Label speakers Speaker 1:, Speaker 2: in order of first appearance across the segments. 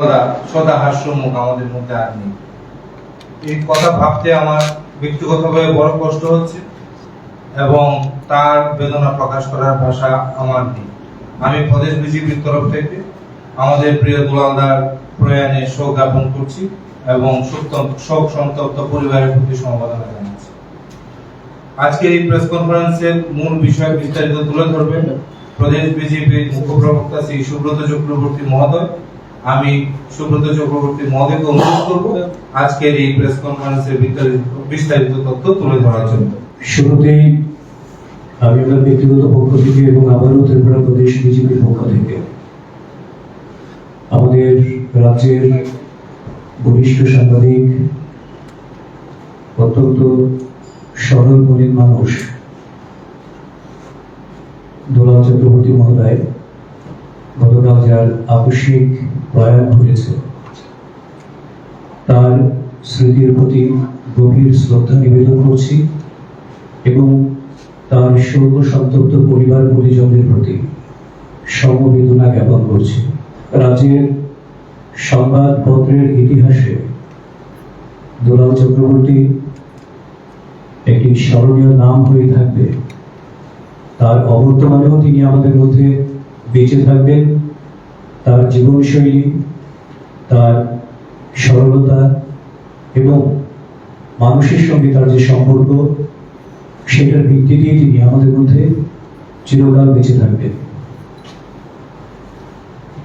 Speaker 1: সদা সদা হাস্যমুখ আমাদের মধ্যে আর নেই। এই কথা ভাবতে আমার ব্যক্তিগতভাবে বড় কষ্ট হচ্ছে এবং তার বেদনা প্রকাশ করার ভাষা আমার নেই। আমি প্রদেশ বিজেপির তরফ থেকে আমাদের প্রিয় দুলালদার প্রয়াণে শোক জ্ঞাপন করছি এবং শোক- সন্তপ্ত পরিবারের প্রতি সমবেদনা জানাচ্ছি। আজকের এই প্রেস কনফারেন্সের মূল বিষয় বিস্তারিত তুলে ধরবেন প্রদেশ বিজেপির মুখ্য প্রবক্তা শ্রী সুব্রত চক্রবর্তী মহোদয়। আমি সুব্রত চক্রবর্তী মহোদয়কে অনুরোধ করব আজকের এই প্রেস কনফারেন্সের বিস্তারিত তথ্য তুলে ধরার জন্য।
Speaker 2: শুরুতেই আমি আমার ব্যক্তিগত পক্ষ থেকে এবং আবারও ত্রিপুরা প্রদেশ বিজেপির পক্ষ থেকে আমাদের রাজ্যের বরিষ্ঠ সাংবাদিক, অত্যন্ত সরল মানুষ দোলাল চক্রবর্তী মহোদয় গতকাল যার আকস্মিক প্রয়াণ ঘটেছে। তার স্মৃতির প্রতি গভীর শ্রদ্ধা নিবেদন করছি এবং তার শোক সন্তপ্ত পরিবার পরিজনদের প্রতি সমবেদনা জ্ঞাপন করছি। রাজ্যের সংবাদপত্রের ইতিহাসে দুলাল চক্রবর্তী একটি স্মরণীয় নাম হয়ে থাকবে। তার অবর্তমানেও তিনি আমাদের মধ্যে বেঁচে থাকবেন। তার জীবনশৈলী, তার সরলতা এবং মানুষের সঙ্গে তার যে সম্পর্ক, সেটার ভিত্তিতেই তিনি আমাদের মধ্যে চিরকাল বেঁচে থাকবেন।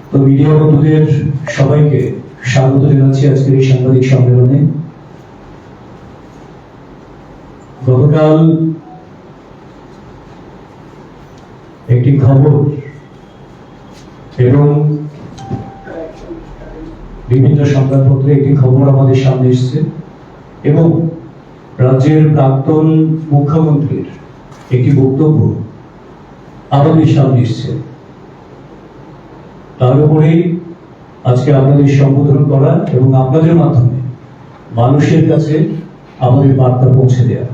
Speaker 2: তো মিডিয়া বন্ধুদের সবাইকে স্বাগত জানাচ্ছি আজকের এই সাংবাদিক সম্মেলনে। গতকাল একটি খবর এবং বিভিন্ন সংবাদপত্রে একটি খবর আমাদের সামনে এসেছে এবং রাজ্যের প্রাক্তন মুখ্যমন্ত্রীর একটি বক্তব্য আমাদের সামনে এসছে। তার উপরেই আজকে আপনাদের সম্বোধন করা এবং আপনাদের মাধ্যমে মানুষের কাছে আমাদের বার্তা পৌঁছে দেওয়া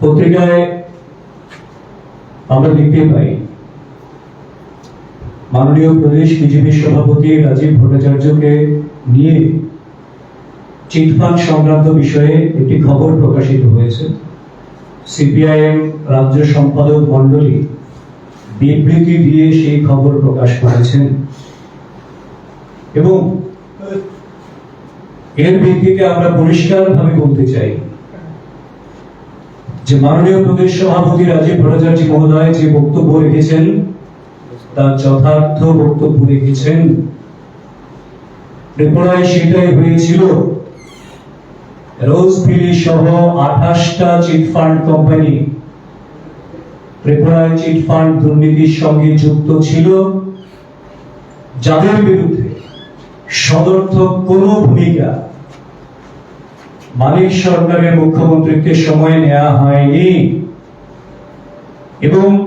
Speaker 2: পত্রিকায় আমরা দেখতে পাই। মাননীয় প্রদেশ বিজেপির সভাপতি রাজীব ভট্টাচার্যকে নিয়ে চিটফান্ড সংক্রান্ত বিষয়ে একটি খবর প্রকাশিত হয়েছে। সিপিআইএম রাজ্য সম্পাদক মণ্ডলী বিবৃতি দিয়ে সেই খবর প্রকাশ করেছেন। এবং এর ভিত্তিতে আমরা পরিষ্কারভাবে বলতে চাই। যে মাননীয় প্রদেশ সভাপতি রাজীব ভট্টাচার্য মহোদয় যে বক্তব্য রেখেছেন, তার যথার্থ বক্তব্য রেখেছেন। ত্রিপুরায় সেটাই হয়েছিল। রোজভিলি সহ আঠাশটা চিটফান্ড কোম্পানি ত্রিপুরায় চিটফান্ড দুর্নীতির সঙ্গে যুক্ত ছিল। যাদের বিরুদ্ধে সদর্থক কোনো ভূমিকা মালিক সরকারের মুখ্যমন্ত্রীকে সময় নেওয়া হয়নি। এবং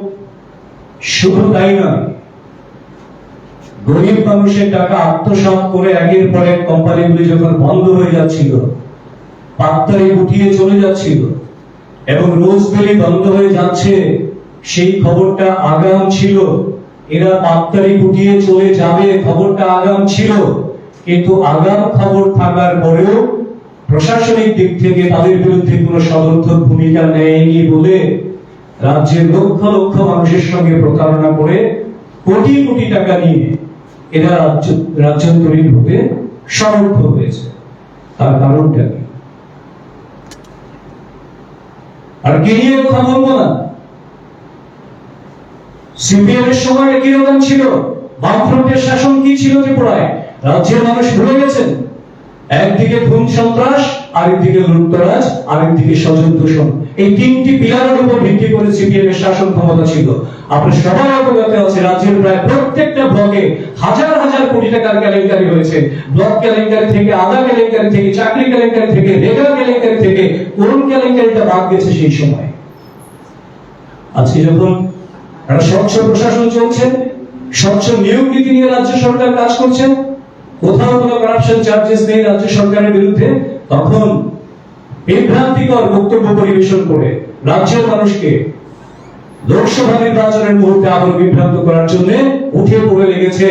Speaker 2: শুধু তাই নয়, গরিব মানুষের টাকা আত্মসাৎ করে একের পর এক কোম্পানিগুলি যখন বন্ধ হয়ে যাচ্ছিল, পাত্তারি গুটিয়ে চলে যাচ্ছিল, এবং রোজ রোজবেলি বন্ধ হয়ে যাচ্ছে, সেই খবরটা আগাম ছিল। এরা পাত্তারি গুটিয়ে চলে যাবে, খবরটা আগাম ছিল। কিন্তু আগাম খবর থাকার পরেও প্রশাসনিক দিক থেকে তাদের বিরুদ্ধে কোনো সদর্থক ভূমিকা নেয়নি বলে রাজ্যের লক্ষ লক্ষ মানুষের সঙ্গে প্রতারণা করে কোটি কোটি টাকা নিয়ে এরা রাজ্য রাজ্যান্তরীণ হতে সমর্থ হয়েছে। তার কারণটা কি? আর কে নিয়ে কথা বলব না? সিপিএম এর সময় কি রকম ছিল। বামফ্রন্টের শাসন কি ছিল ত্রিপুরায় রাজ্যের মানুষ ভুলে গেছেন। একদিকে ধুম সন্ত্রাস, আরেকদিকে লুটতরাজ, আরেকদিকে স্বজন দূষণ। এই তিনটি পিলারের উপর ভিত্তি করে সিপিএম এর শাসন ক্ষমতা ছিল। আপনার সবাই অবগত আছে রাজ্যের প্রায় প্রত্যেকটা ব্লকে হাজার হাজার কোটি টাকার কেলেঙ্কারি হয়েছে। ব্লক কেলেঙ্কারি থেকে আধা কেলেঙ্কারি থেকে, চাকরি কেলেঙ্কারি থেকে রেগা কেলেঙ্কারি থেকে, কোন কেলেঙ্কারিটা বাদ গেছে সেই সময়? আজকে যখন একটা স্বচ্ছ প্রশাসন চলছে, স্বচ্ছ নিয়োগ নীতি নিয়ে রাজ্য সরকার কাজ করছে কোথাও কোনো করাপশন চার্জেস নেই রাজ্য সরকারের বিরুদ্ধে, তখন বিভ্রান্তিকর বক্তব্য পরিবেশন করে রাজ্যের মানুষকে লোকসভা নির্বাচনের মুহূর্তে আবার বিভ্রান্ত করার জন্য উঠে পড়ে লেগে গেছে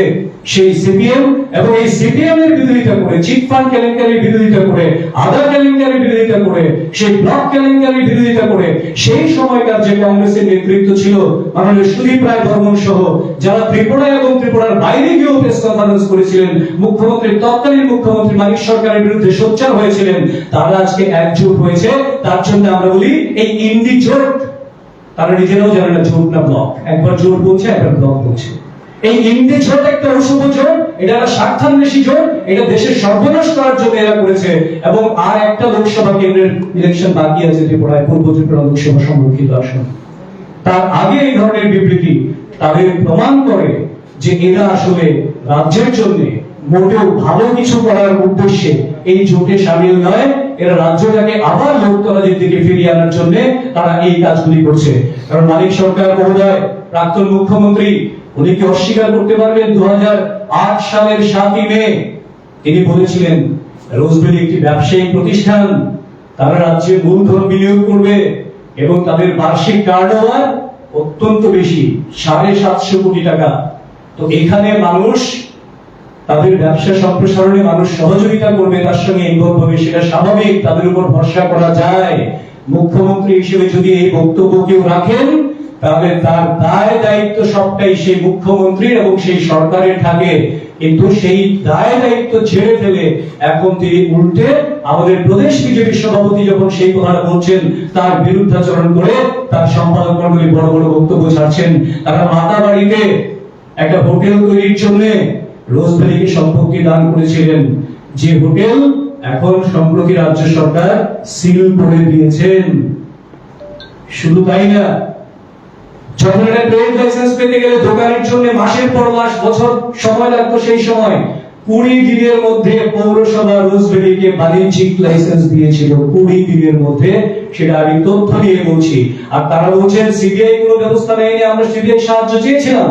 Speaker 2: সেই সিপিএম এবং এই সিপিএম এর বিরোধিতা করে চিট ফান্ড কেলেঙ্কারির বিরোধিতা করে আধার কেলেঙ্কারির বিরোধিতা করে, সেই ব্লক কেলেঙ্কারির বিরোধিতা করে, সেই সময়কার যে কংগ্রেসের নেতৃত্ব ছিল মাননীয় সুদীপ রায় বর্মন সহ, যারা ত্রিপুরা এবং ত্রিপুরার বাইরে গিয়েও প্রেস কনফারেন্স করেছিলেন মুখ্যমন্ত্রী তৎকালীন মুখ্যমন্ত্রী মানিক সরকারের বিরুদ্ধে সোচ্চার হয়েছিলেন, তারা আজকে একজোট হয়েছে, তার জন্য আমরা বলি এই ইন্ডি জোট, তারা নিজেরাও জানে না জোট না ব্লক, একবার জোট বলছে, একবার ব্লক বলছে। এই জোট একটা অশুভ জোট, এটা স্বার্থান্বেষী জোট, এটা দেশের সর্বনাশ করার জন্য এরা করেছে, এবং আর একটা লোকসভা কেন্দ্রের ইলেকশন বাকি আছে ত্রিপুরায়, পূর্ব ত্রিপুরা লোকসভা আসন। তার আগে এই ধরনের বিবৃতি তাদের প্রমাণ করে যে এরা আসলে রাজ্যের জন্য মোটেও ভালো কিছু করার উদ্দেশ্যে এই জোটে সামিল নয়, এরা রাজ্যটাকে আবার লোকতলাদের দিকে ফিরিয়ে আনার জন্য তারা এই কাজগুলি করছে। কারণ মালিক সরকার মহোদয়, প্রাক্তন মুখ্যমন্ত্রী উনি কি অস্বীকার করতে পারবেন? দু হাজার আট সালের সাতই মে তিনি বলেছিলেন রোজবেলি একটি ব্যবসায়িক প্রতিষ্ঠান। তারা রাজ্যে মূলধন বিনিয়োগ করবে এবং তাদের বার্ষিক টার্নওভার অত্যন্ত বেশি, সাড়ে সাতশো কোটি টাকা। তো এখানে মানুষ, তাদের ব্যবসা সম্প্রসারণে মানুষ সহযোগিতা করবে, তার সঙ্গে ইনভলভ হবে, সেটা স্বাভাবিক, তাদের উপর ভরসা করা যায়। মুখ্যমন্ত্রী হিসেবে যদি এই বক্তব্য কেউ রাখেন তাহলে তার দায় দায়িত্ব সবটাই সেই মুখ্যমন্ত্রীর এবং সেই সরকারের থাকে। কিন্তু সেই দায় দায়িত্ব ছেড়ে ফেলে এখন তিনি উল্টে আমাদের প্রদেশ বিজেপি সভাপতি যখন সেই কথাটা বলছেন, তার বিরুদ্ধাচরণ করে তার সম্পাদক মন্ডলী বড় বড় বক্তব্য ছাড়ছেন। তারা মাতা বাড়িতে একটা হোটেল তৈরির জন্য রোজ রোজভ্যালিকে সম্পত্তি দান করেছিলেন। যে হোটেল এখন সম্প্রতি রাজ্য সরকার সিল করে দিয়েছেন। শুধু তাই না যখন একটা লাইসেন্স পেতে গেলে দোকানের জন্য মাসের পর মাস, বছর সময় লাগতো সেই সময়। কুড়ি দিনের মধ্যে পৌরসভা বাণিজ্যিক লাইসেন্স দিয়েছিল। কুড়ি দিনের মধ্যে সেটা আমি তথ্য বলছি। আর তারা বলছেন সিবিআই কোনো ব্যবস্থা নেয়নি, আমরা সিবিআই সাহায্য চেয়েছিলাম।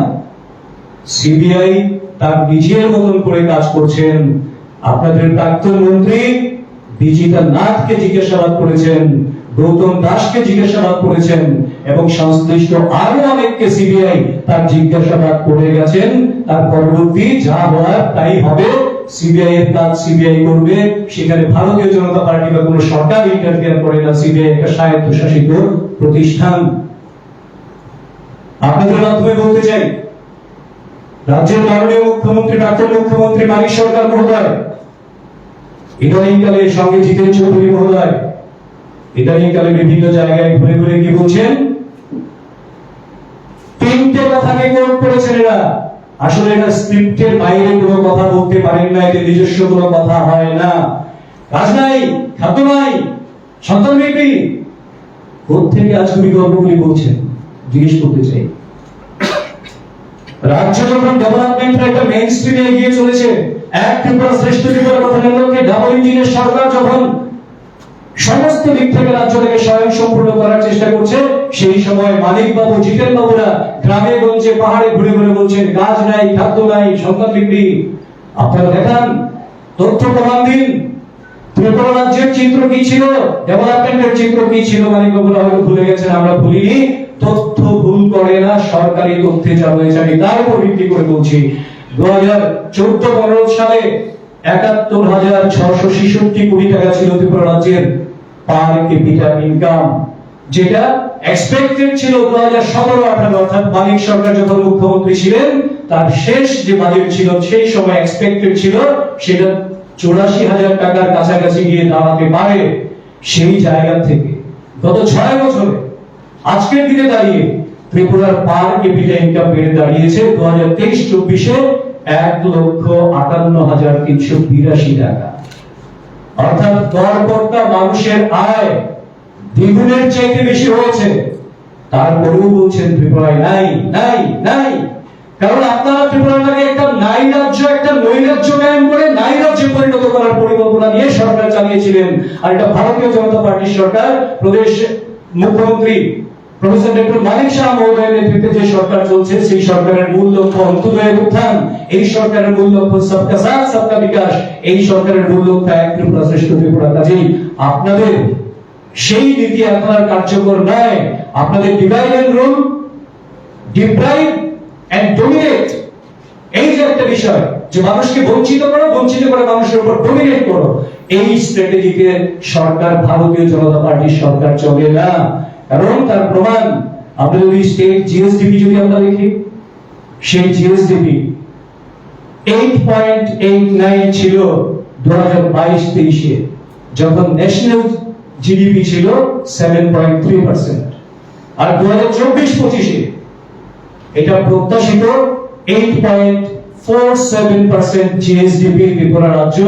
Speaker 2: সিবিআই তার নিজের মতন করে কাজ করছেন। আপনাদের প্রাক্তন মন্ত্রী বিজিতা নাথকে জিজ্ঞাসাবাদ করেছেন, গৌতম দাসকে জিজ্ঞাসাবাদ করেছেন এবং সংশ্লিষ্ট আরও অনেককে সিবিআই তার জিজ্ঞাসাবাদ করে গেছেন। তার পরবর্তী যা হওয়ার তাই হবে। সিবিআই এর সিবিআই করবে। সেখানে ভারতীয় জনতা পার্টি বা কোনো সরকার ইন্টারফেয়ার করে না। সিবিআই একটা স্বায়ত্তশাসিত প্রতিষ্ঠান। আপনাদের মাধ্যমে বলতে চাই, রাজ্যের মাননীয় মুখ্যমন্ত্রী প্রাক্তন মুখ্যমন্ত্রী মানিক সরকার মহোদয়, ইদানিংকালে সঙ্গে জিতেন চৌধুরী মহোদয়। ইদানিংকালে বিভিন্ন জায়গায় ঘুরে ঘুরে কি বলছেন কোট করেছেন এরা? আসলে এটা স্ক্রিপ্টের বাইরে কোনো কথা বলতে পারেন না, এতে নিজস্ব কোনো কথা হয় না। কাজ নাই খাদ্য নাই সন্তান থেকে আজকে গল্পগুলি বলছেন? জিজ্ঞেস করতে চাই। রাজ্য যখন ডেভেলপমেন্টের একটা মেইন স্ট্রিমে এগিয়ে চলেছে, এক ত্রিপুরা শ্রেষ্ঠ ত্রিপুরা কথার লক্ষ্যে ডাবল ইঞ্জিনের সরকার যখন সমস্ত দিক থেকে রাজ্যটাকে স্বয়ং সম্পূর্ণ করার চেষ্টা করছে। সেই সময় মানিক বাবু জিতেন বাবুরা গ্রামে গঞ্জে পাহাড়ে ঘুরে ঘুরে বলছেন, গাছ নাই, খাদ্য নাই, সন্তান বিক্রি। আপনারা দেখান, তথ্য প্রমাণ দিন। ত্রিপুরা রাজ্যের চিত্র কি ছিল? ডেভেলপমেন্টের চিত্র কি ছিল? মানিক বাবুরা হয়তো ভুলে গেছেন, আমরা ভুলিনি। তথ্য ভুল করে না, সরকারি তথ্যে যা হয়েছে, আমি তার উপর ভিত্তি করে বলছি। দু হাজার চোদ্দ পনেরো সালে একাত্তর হাজার ছশো ছেষট্টি কোটি টাকা ছিল ত্রিপুরা রাজ্যের পার ক্যাপিটা ইনকাম যেটা এক্সপেক্টেড ছিল দু হাজার সতেরো আঠারো অর্থাৎ মানিক সরকার যখন মুখ্যমন্ত্রী ছিলেন, তার শেষ যে বাজেট ছিল, সেই সময় এক্সপেক্টেড ছিল, সেটা চৌরাশি হাজার টাকার কাছাকাছি গিয়ে দাঁড়াতে পারে সেই জায়গা থেকে। গত ছয় বছরে, আজকের দিনে দাঁড়িয়ে ত্রিপুরার পার ক্যাপিটা ইনকাম বেড়ে দাঁড়িয়েছে দু হাজার তেইশ চব্বিশে এক লক্ষ আটান্ন হাজার তিনশো বিরাশি টাকা। অর্থাৎ গড়পড়তা মানুষের আয় দ্বিগুণের চাইতে বেশি হয়েছে। তারপরেও বলছেন, ত্রিপুরায় নাই নাই নাই। কারণ আপনারা ত্রিপুরাটাকে একটা নাই একটা নৈরাজ্য কায়েম করে নাই পরিণত করার পরিকল্পনা নিয়ে সরকার চালিয়েছিলেন। আর এটা ভারতীয় জনতা পার্টির সরকার, প্রদেশ মুখ্যমন্ত্রী প্রফেসর ডক্টর মানিক শাহ মহোদয়ের নেতৃত্বে যে সরকার চলছে, সেই সরকারের মূল লক্ষ্য উত্থান এই সরকারের মূল লক্ষ্য সবকা সাথ, সবকা বিকাশ। এই সরকারের মূল লক্ষ্য এক ত্রিপুরা শ্রেষ্ঠ ত্রিপুরা। কাজেই আপনাদের সেই নীতি কার্যকর নয়। আপনাদের divide and rule deprive and dominate এই যে একটা বিষয়, যে মানুষকে বঞ্চিত করো, বঞ্চিত করে মানুষের উপর ডোমিনেট করো, এই স্ট্র্যাটেজিতে সরকার, ভারতীয় জনতা পার্টির সরকার চলে না। কারণ তার প্রমাণ আমরা যদি স্টেট জিএসডিপি যদি আমরা দেখি সেই GSDP eight point eight nine ছিল দু হাজার বাইশ তেইশে, যখন ন্যাশনাল জিডিপি ছিল সেভেন পয়েন্ট থ্রি পার্সেন্ট আর দু হাজার চব্বিশ পঁচিশে, এটা প্রত্যাশিত eight point four seven percent GSDP Tripura রাজ্য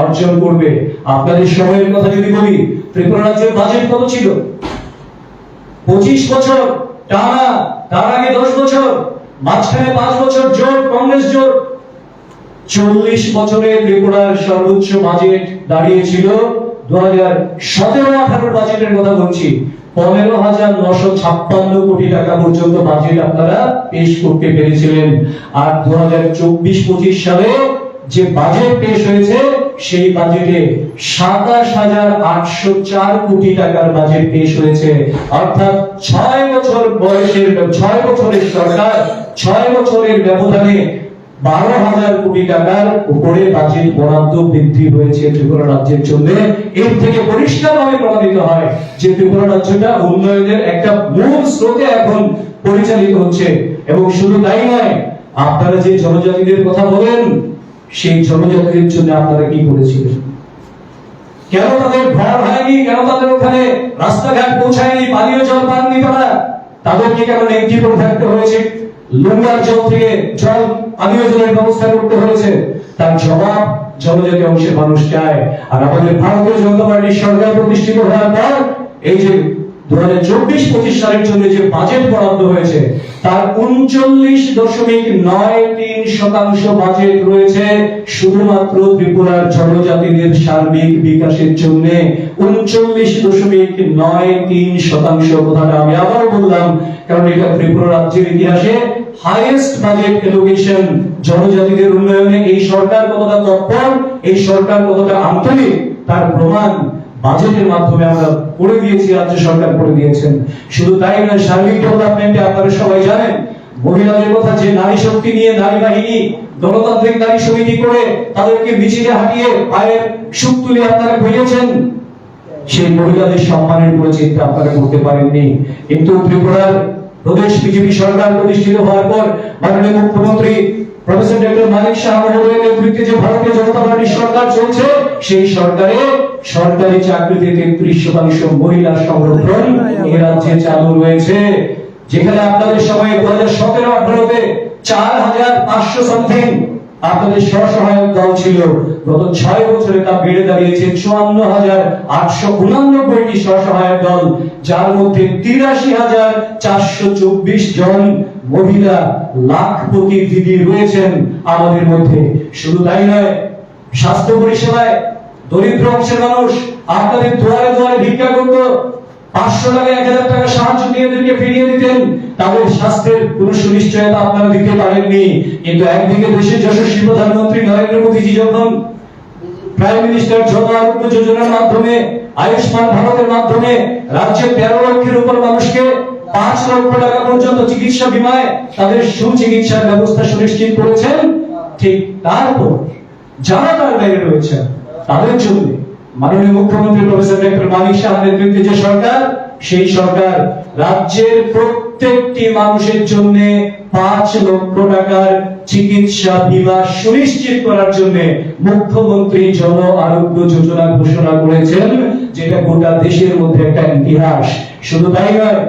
Speaker 2: অর্জন করবে। আপনাদের সময়ের কথা যদি বলি, ত্রিপুরা রাজ্যের বাজেট কত ছিল? পঁচিশ বছর, টানা, তার আগে দশ বছর, মাঝখানে পাঁচ বছর জোট, কংগ্রেস জোট। চল্লিশ বছরে ত্রিপুরার সর্বোচ্চ বাজেট দাঁড়িয়েছিল দু হাজার সতেরো আঠারোর বাজেটের কথা বলছি। পনেরো হাজার নশো ছাপ্পান্ন কোটি টাকা পর্যন্ত বাজেট আপনারা পেশ করতে পেরেছিলেন। আর দু হাজার চব্বিশ পঁচিশ সালে যে বাজেট পেশ হয়েছে সেই বাজেটে সাতাশ হাজার আটশো চার কোটি টাকার বাজেট পেশ হয়েছে। অর্থাৎ ছয় বছর বয়সের, ছয় বছরের সরকার, ছয় বছরের ব্যবধানে বারো হাজার কোটি টাকার উপরে বাজেট বরাদ্দ বৃদ্ধি হয়েছে ত্রিপুরা রাজ্যের জন্য। এর থেকে পরিষ্কারভাবে প্রমাণিত হয় যে ত্রিপুরা রাজ্যটা উন্নয়নের একটা মূল স্রোতে এখন পরিচালিত হচ্ছে। এবং শুধু তাই নয়, আপনারা যে জনজাতিদের কথা বলেন সেই জনজাতিদের জন্য আপনারা কি করেছিলেন? কেন তাদের ঘর হয়নি? কেন তাদের ওখানে রাস্তাঘাট পৌঁছায়নি? পানীয় জল পাননি তারা? তাদেরকে কেন করে থাকতে হয়েছে? লুঙ্গার জল থেকে জল পানীয় জলের ব্যবস্থা করতে হয়েছে। তার জবাব জনজাতি অংশের মানুষ চায়। আর আমাদের ভারতীয় জনতা পার্টির সরকার প্রতিষ্ঠিত হওয়ার পর এই যে দু হাজার চব্বিশ পঁচিশ সালের জন্য যে বাজেট বরাদ্দ হয়েছে, তার উনচল্লিশ দশমিক নয় তিন শতাংশ বাজেট রয়েছে শুধুমাত্র ত্রিপুরার জনজাতিদের সার্বিক বিকাশের জন্য। উনচল্লিশ দশমিক নয় তিন শতাংশ কথাটা আমি আবার বললাম, কারণ এটা ত্রিপুরা রাজ্যের ইতিহাসে হাইয়েস্ট বাজেট জনজাতিদের উন্নয়নে এই সরকার কতটা তৎপর, এই সরকার কতটা আন্তরিক তার প্রমাণ বাজেটের মাধ্যমে আমরা করে দিয়েছি, রাজ্য সরকার করে দিয়েছেন। শুধু তাই নয়, সার্বিক ডেভেলপমেন্টে আপনারা সবাই জানেন, মহিলাদের কথা যে নারী শক্তি নিয়ে নারী বাহিনী, গণতান্ত্রিক নারী সমিতি করে তাদেরকে মিছিলে হাঁটিয়ে পায়ের সুখ তুলে আপনারা খুঁজেছেন সেই মহিলাদের সম্মানের উপরে চিন্তা আপনারা করতে পারেননি। কিন্তু ত্রিপুরার প্রদেশ বিজেপি সরকার প্রতিষ্ঠিত হওয়ার পর মাননীয় মুখ্যমন্ত্রী প্রফেসর ডক্টর মানিক শাহ মহোদয়ের নেতৃত্বে যে ভারতীয় জনতা পার্টির সরকার চলছে, সেই সরকারে সরকারি চাকরিতে তেত্রিশ শতাংশ মহিলা সংরক্ষণ এই রাজ্যে চালু রয়েছে। যেখানে আপনাদের সময় দু হাজার সতেরো, আঠারোতে চার হাজার পাঁচশো সামথিং আপনাদের স্বসহায়ক দল ছিল। গত ছয় বছরে তা বেড়ে দাঁড়িয়েছে চুয়ান্ন হাজার আটশো উনানব্বইটি স্বসহায়ক দল, যার মধ্যে তিরাশি হাজার চারশো চব্বিশ জন মহিলা লাখপতি দিদি রয়েছেন আমাদের মধ্যে। শুধু তাই নয়, স্বাস্থ্য পরিষেবায় দরিদ্র অংশের মানুষ আপনাদের দুয়ারে দুয়ারে ভিক্ষা করতো। পাঁচশো টাকা, এক হাজার টাকা সাহায্য দিয়ে এদেরকে ফিরিয়ে দিতেন। তাদের স্বাস্থ্যের কোন সুনিশ্চয়তা আপনারা দিতে পারেননি। কিন্তু একদিকে দেশের যশস্বী প্রধানমন্ত্রী নরেন্দ্র মোদীজি যখন প্রাইম মিনিস্টার জন আরোগ্য যোজনার মাধ্যমে, আয়ুষ্মান ভারতের মাধ্যমে রাজ্যের তেরো লক্ষের উপর মানুষকে পাঁচ লক্ষ টাকা পর্যন্ত চিকিৎসা বিমায় তাদের সুচিকিৎসার ব্যবস্থা সুনিশ্চিত করেছেন, ঠিক তারপর যারা তার বাইরে রয়েছেন তাদের জন্য মাননীয় মুখ্যমন্ত্রী প্রফেসর ডক্টর মানিক শাহ নেতৃত্বে যে সরকার, সেই সরকার রাজ্যের প্রত্যেকটি মানুষের জন্য পাঁচ লক্ষ টাকার চিকিৎসা বিমা সুনিশ্চিত করার জন্য মুখ্যমন্ত্রী জন আরোগ্য যোজনা ঘোষণা করেছেন, যেটা গোটা দেশের মধ্যে একটা ইতিহাস। শুধু তাই নয়,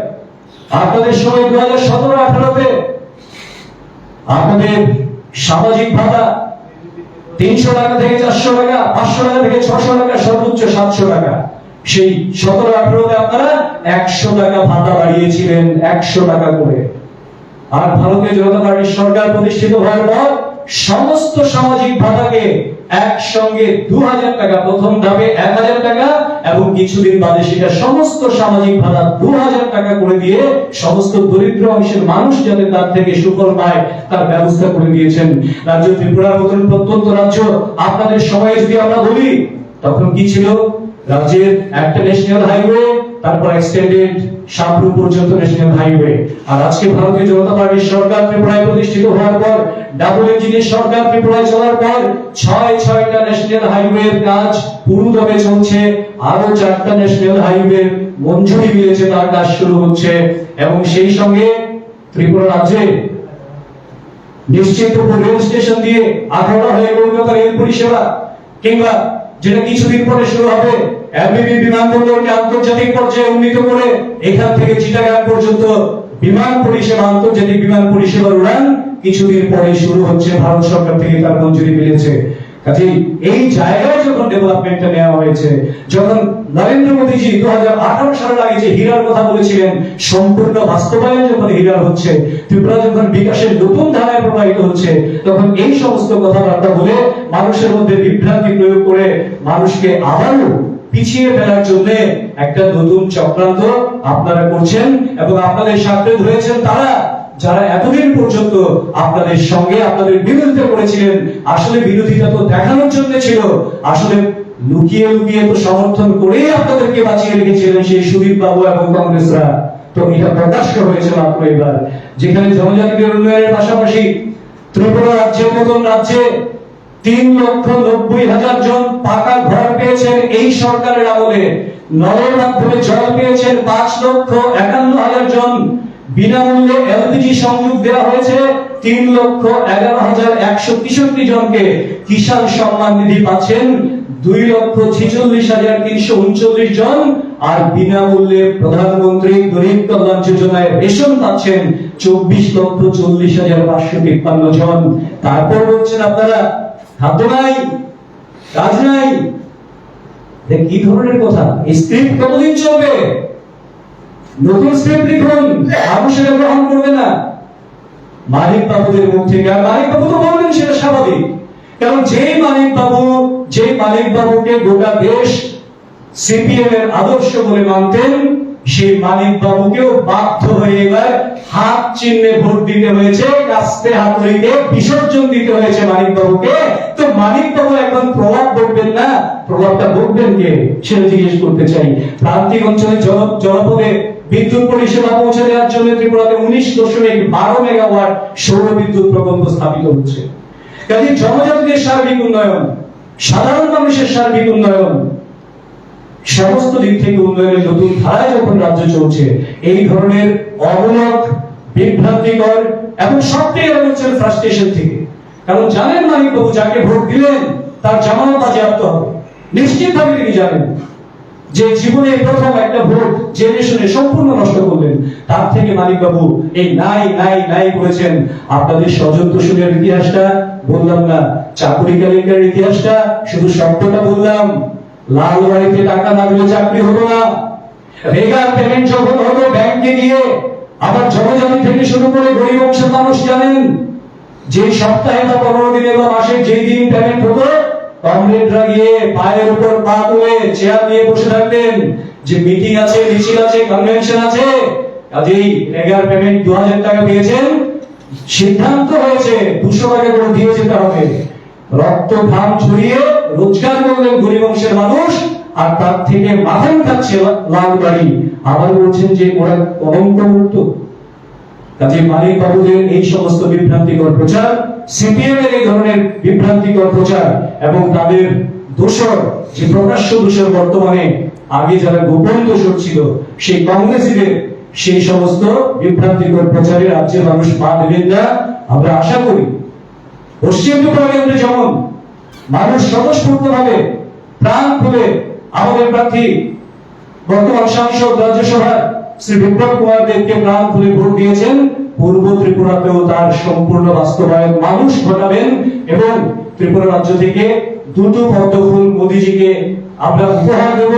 Speaker 2: আপনাদের সময় দু হাজার সতেরো আঠারোতে আপনাদের সামাজিক ভাতা তিনশো টাকা থেকে চারশো টাকা, পাঁচশো টাকা থেকে ছশো টাকা, সর্বোচ্চ সাতশো টাকা। সেই সতেরো আঠারোতে আপনারা একশো টাকা ভাতা বাড়িয়েছিলেন, একশো টাকা করে। আর ভারতীয় জনতা পার্টির সরকার প্রতিষ্ঠিত হওয়ার পর সমস্ত সামাজিক ভাতাকে একসঙ্গে দু হাজার টাকা প্রথম ধাপে এক হাজার টাকা এবং কিছুদিন বাদে সেটা সমস্ত সামাজিক ভাতা দু হাজার টাকা করে দিয়ে সমস্ত দরিদ্র অংশের মানুষ যাতে তার থেকে সুফল পায়, তার ব্যবস্থা করে দিয়েছেন রাজ্য ত্রিপুরার মতন প্রত্যন্ত রাজ্য। আপনাদের সময়ে যদি আমরা বলি, তখন কি ছিল? রাজ্যের একটা ন্যাশনাল হাইওয়ে তারপর এক্সটেন্ডেড শাহপুর পর্যন্ত ন্যাশনাল হাইওয়ে আর আজকে ভারতীয় জনতা পার্টির সরকার ত্রিপুরায় প্রতিষ্ঠিত হওয়ার পর ডাবল ইঞ্জিনের সরকার ত্রিপুরায় চলার পর, ছয় ছয়টা ন্যাশনাল হাইওয়ের কাজ পুরোদমে চলছে। আরও চারটা ন্যাশনাল হাইওয়ে মঞ্জুরি মিলেছে, তার কাজ শুরু হচ্ছে। এবং সেই সঙ্গে ত্রিপুরা রাজ্যে নিশ্চিত রেল স্টেশন দিয়ে আঠারোটা হয়ে কলকাতা রেল পরিষেবা, কিংবা যেটা কিছুদিন পরে শুরু হবে এমবিবি বিমানবন্দরকে আন্তর্জাতিক পর্যায়ে উন্নীত করে এখান থেকে চিটাগাং পর্যন্ত বিমান পরিষেবা, আন্তর্জাতিক বিমান পরিষেবার উড়ান কিছুদিন পরে শুরু হচ্ছে। ভারত সরকার থেকে তার মঞ্জুরি মিলেছে। কাজেই এই জায়গায় যখন ডেভেলপমেন্টটা নেওয়া হয়েছে, যখন নরেন্দ্র মোদীজি দু হাজার আঠারো সালের আগে যে হীরার কথা বলেছিলেন, সম্পূর্ণ বাস্তবায়ন যখন হীরার হচ্ছে, ত্রিপুরা যখন বিকাশের নতুন ধারায় প্রবাহিত হচ্ছে, তখন এই সমস্ত কথাবার্তা বলে মানুষের মধ্যে বিভ্রান্তি প্রয়োগ করে মানুষকে আবারও পিছিয়ে ফেলার জন্য একটা নতুন চক্রান্ত আপনারা করছেন এবং আপনাদের সাথে ধরেছেন তারা, যারা এতদিন পর্যন্ত আপনাদের সঙ্গে আপনাদের বিরোধিতা করেছিলেন। আসলে বিরোধিতা তো দেখানোর জন্য ছিল। আসলে লুকিয়ে লুকিয়ে তো সমর্থন করেই আপনাদেরকে বাঁচিয়ে রেখেছিলেন সেই সুদীপ বাবু এবং কংগ্রেসরা। তো এটা প্রকাশ্য হয়েছে মাত্র এবার, যেখানে জনজাতিদের উন্নয়নের পাশাপাশি ত্রিপুরা রাজ্যের মতন রাজ্যে তিন লক্ষ নব্বই হাজার জন পাকা এই সরকারের আমলে নলের মাধ্যমে জল পেয়েছেন পাঁচ লক্ষ একান্ন হাজার জন। বিনামূল্যে এলপিজি সংযোগ দেওয়া হয়েছে তিন লক্ষ এগারো হাজার একশো তেষট্টি জনকে। কিষাণ সম্মান নিধি পাচ্ছেন দুই লক্ষ ছেচল্লিশ হাজার তিনশো উনচল্লিশ জন। আর বিনামূল্যে প্রধানমন্ত্রী গরিব কল্যাণ যোজনায় রেশন পাচ্ছেন চব্বিশ লক্ষ চল্লিশ হাজার পাঁচশো তিপ্পান্ন জন। তারপর বলছেন আপনারা, খাদ্য নাই, কাজ নাই এ কি ধরনের কথা? স্ক্রিপ্ট কতদিন চলবে? নতুন স্ক্রিপ্ট লিখুন। মানুষ সেটা গ্রহণ করবে না। মালিক বাবুদের মুখ থেকে, আর মালিক বাবু তো বলবেন সেটা স্বাভাবিক। কারণ যেই মালিক বাবু, যেই মালিক বাবুকে গোটা দেশ সিপিএম এর আদর্শ বলে মানতেন সেই মালিক বাবুকেও বাধ্য হয়ে এবার হাত চিহ্নে ভোট দিতে হয়েছে কাস্তে হাতুড়িকে বিসর্জন দিতে হয়েছে মালিক বাবুকে। তো মালিক বাবু এখন প্রভাব বলবেন না? প্রভাবটা বলবেন কে? সেটা জিজ্ঞেস করতে চাই। প্রান্তিক অঞ্চলে জন- জনপদে বিদ্যুৎ পরিষেবা পৌঁছে দেওয়ার জন্য ত্রিপুরাতে উনিশ দশমিক বারো মেগাওয়াট সৌর বিদ্যুৎ প্রকল্প স্থাপিত হচ্ছে। কাজে জনজাতিদের সার্বিক উন্নয়ন, সাধারণ মানুষের সার্বিক উন্নয়ন সমস্ত দিক থেকে উন্নয়নের নতুন ধারায় যখন রাজ্য চলছে, এই ধরনের অমূলক বিভ্রান্তিকর এবং সবটাই হচ্ছে ফ্রাস্ট্রেশন থেকে। কারণ জানেন মানিক বাবু যাকে ভোট দিলেন, তার জামানত বাজেয়াপ্ত হবে। নিশ্চিতভাবে তিনি জানেন যে জীবনে প্রথম একটা ভোট জেনে শুনে সম্পূর্ণ নষ্ট করলেন, তার থেকে মালিক বাবু এই নাই নাই নাই করেছেন আপনাদের স্বজন তোষণের ইতিহাসটা বললাম না, চাকুরি কেলেঙ্কারের ইতিহাসটা, শুধু শব্দটা বললাম। লাল বাড়িতে টাকা দিলে চাকরি হতো না। রেগার পেমেন্ট যখন হতো ব্যাংকে গিয়ে, আবার জনজাতি থেকে শুরু করে গরিব অংশের মানুষ জানেন, যে সপ্তাহে বা পনেরো দিনে বা মাসে যেই দিন পেমেন্ট হতো, কমরেডরা গিয়ে পায়ের উপর পা তুলে চেয়ার নিয়ে বসে থাকতেন, যে মিটিং আছে, মিছিল আছে কনভেনশন আছে, কাজেই রেগার পেমেন্ট দু হাজার টাকা পেয়েছেন। সিদ্ধান্ত হয়েছে, দুশো টাকা করে দিয়ে যেতে রক্ত ঘাম ছড়িয়ে রোজগার করলেন গরিব অংশের মানুষ, আর তার থেকে মাথায় খাচ্ছে লাল বাড়ি। আবার বলছেন যে ওরা কলঙ্ক মুক্ত কাজে মালিক বাবুদের এই সমস্ত বিভ্রান্তিকর প্রচার সিপিএম এর এই ধরনের বিভ্রান্তিকর প্রচার এবং তাদের দোষর, যে প্রকাশ্য দোষর বর্তমানে আগে যারা গোপন দোষর ছিল, সেই কংগ্রেসীদের সেই সমস্ত বিভ্রান্তিকর প্রচারে রাজ্যের মানুষ পা দেবেন না। আমরা আশা করি পশ্চিম যেমন মানুষ স্বতঃস্ফূর্ত ভাবে প্রাণ খুলে আমাদের প্রার্থী বর্তমান সাংসদ রাজ্যসভার শ্রী বিপ্লব কুমার দেবকে প্রাণ খুলে ভোট দিয়েছেন, পূর্ব ত্রিপুরাতেও তার সম্পূর্ণ বাস্তবায়ন মানুষ ঘটাবেন এবং ত্রিপুরা রাজ্য থেকে দুটো পদ্মফুল মোদীজিকে আমরা উপহার দেব।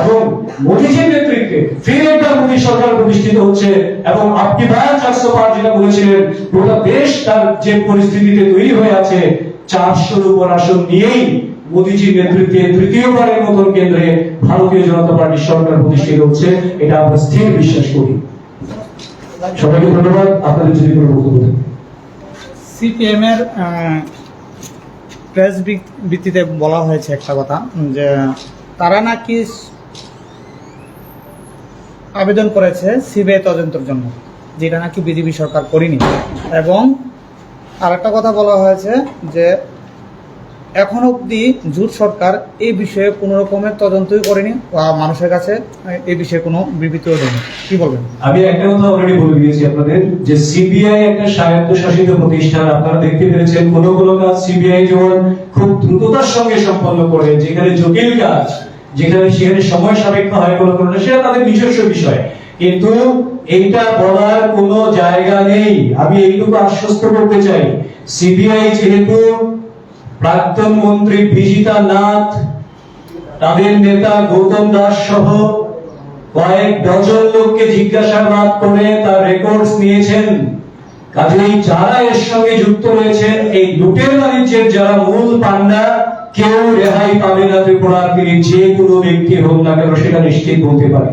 Speaker 2: এবং মোদীজির নেতৃত্বে ফির একবার মোদী সরকার প্রতিষ্ঠিত হচ্ছে এবং আপনি ভাই চারশো পাঁচ যেটা বলেছিলেন, গোটা দেশ তার যে পরিস্থিতিতে তৈরি হয়ে আছে চারশোর উপর আসন নিয়েই মোদীজির নেতৃত্বে তৃতীয়বারের মতন কেন্দ্রে ভারতীয় জনতা পার্টির সরকার প্রতিষ্ঠিত হচ্ছে, এটা আমরা স্থির বিশ্বাস করি। সবাইকে ধন্যবাদ। আপনাদের যদি কোনো বক্তব্য
Speaker 3: সিপিএম এর প্রেস ভিত্তিতে বলা হয়েছে একটা কথা, যে তারা নাকি আবেদন করেছে সিবিআই তদন্তের জন্য, যেটা নাকি বিজেপি সরকার করেনি। এবং আরেকটা কথা বলা হয়েছে যে, এখন অবধি জুট সরকার এই বিষয়ে কোনো রকমের তদন্তই করেনি বা মানুষের কাছে এই বিষয়ে কোনো বিবৃতিও দেয়নি। কি বলবেন?
Speaker 2: আমি একটা কথা অলরেডি বলে দিয়েছি আপনাদের যে সিবিআই একটা স্বায়ত্তশাসিত প্রতিষ্ঠান, আপনারা দেখতে পেরেছেন কোন কোন কাজ সিবিআই যেমন খুব দ্রুততার সঙ্গে সম্পন্ন করে, যেখানে জটিল কাজ যেখানে সেখানে সময় সাপেক্ষ হয় কোনো কোনো, সেটা তাদের নিজস্ব বিষয়। কিন্তু এইটা বলার কোনো জায়গা নেই। আমি এইটুকু আশ্বস্ত করতে চাই, সিবিআই যেহেতু প্রাক্তন মন্ত্রী বিজিতা নাথ, তাদের নেতা গৌতম দাস সহ কয়েক ডজন লোককে জিজ্ঞাসাবাদ করে তার রেকর্ডস নিয়েছেন। কাজেই যারা এর সঙ্গে যুক্ত রয়েছেন এই লুটের বাণিজ্যের যারা মূল পান্ডা কেউ রেহাই পাবে না ত্রিপুরার তিনি যে কোনো ব্যক্তি হোক না কেন সেটা নিশ্চিত বলতে পারে।